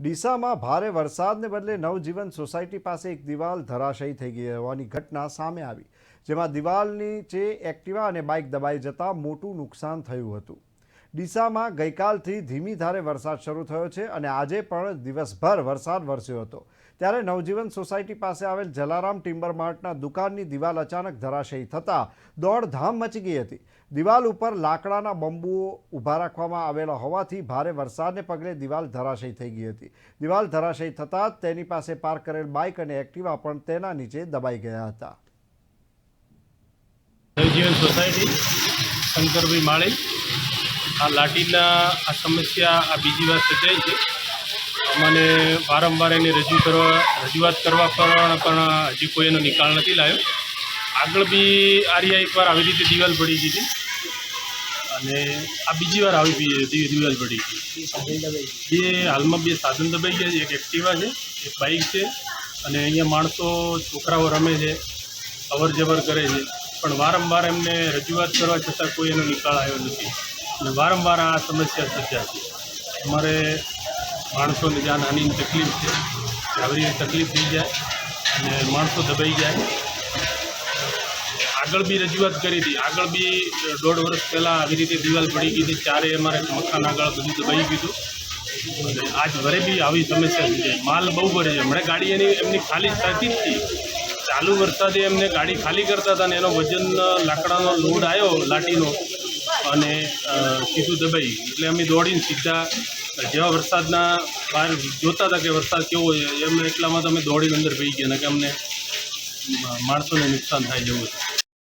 ડીસામાં ભારે વરસાદને બદલે નવજીવન સોસાયટી પાસે એક દિવાલ ધરાશયી થઈ ગઈ હોવાની ઘટના સામે આવી, જેમાં દિવાલની નીચે એક્ટિવા અને બાઇક દબાઈ જતા મોટું નુકસાન થયું હતું. ડીસામાં ગઈકાલથી ધીમી ધારે વરસાદ શરૂ થયો છે અને આજે પણ દિવસભર વરસાદ વરસ્યો હતો. ત્યારે નવજીવન સોસાયટી પાસે આવેલ જલારામ ટિમ્બર માર્ટના દુકાનની દિવાલ અચાનક ધરાશયી થતાં દોડધામ મચી ગઈ હતી. દિવાલ ઉપર લાકડાના બંબુઓ ઊભા રાખવામાં આવેલા હોવાથી ભારે વરસાદને પગલે દિવાલ ધરાશયી થઈ ગઈ હતી. દિવાલ ધરાશયી થતાં તેની પાસે પાર્ક કરેલ બાઇક અને એક્ટિવા પણ તેના નીચે દબાઈ ગયા હતા. નવજીવન સોસાયટી, શંકરભાઈ માળી. આ લાટીના આ સમસ્યા આ બીજી વાર સર્જાઈ છે. અમને વારંવાર એની રજૂ કરવા, રજૂઆત કરવા પણ પણ હજી કોઈ એનો નિકાલ નથી લાવ્યો. આગળ બી આર્યા એકવાર આવી રીતે દિવાલ પડી ગઈ હતી. અને આ બીજી વાર આવી દિવાલ પડી ગઈ. બે હાલમાં બે સાધન દબાઈ ગયા છે. એક એક્ટિવા છે, એક બાઇક છે. અને અહીંયા માણસો, છોકરાઓ રમે છે અવર જવર કરે છે. પણ વારંવાર એમને રજૂઆત કરવા છતાં કોઈ એનો નિકાલ આવ્યો નથી. અને વારંવાર આ સમસ્યા સર્જાશે અમારે માણસોને જાનહાનિની તકલીફ છે આવી તકલીફ થઈ જાય અને માણસો દબાઈ જાય. આગળ બી રજૂઆત કરી હતી. આગળ બી દોઢ વર્ષ પહેલાં આવી રીતે દિવાલ પડી ગઈ હતી. ચારે અમારે મકાન આગળ બધું દબાઈ ગયું અને આજ વરે બી આવી સમસ્યા સર્જાઈ માલ બહુ ભરે છે. હમણાં ગાડી એની એમની ખાલી થતી જ હતી. ચાલુ વરસાદે એમને ગાડી ખાલી કરતા હતા અને એનો વજન લાકડાનો લોડ આવ્યો લાટીનો અને સીધું દબાઈ. એટલે અમે દોડીને સીધા, જેવા વરસાદના બહાર જોતા હતા કે વરસાદ કેવો છે, એમ એટલામાં તો અમે દોડીને અંદર પડી ગયા કે અમને માણસોને નુકસાન થાય જવું હતું.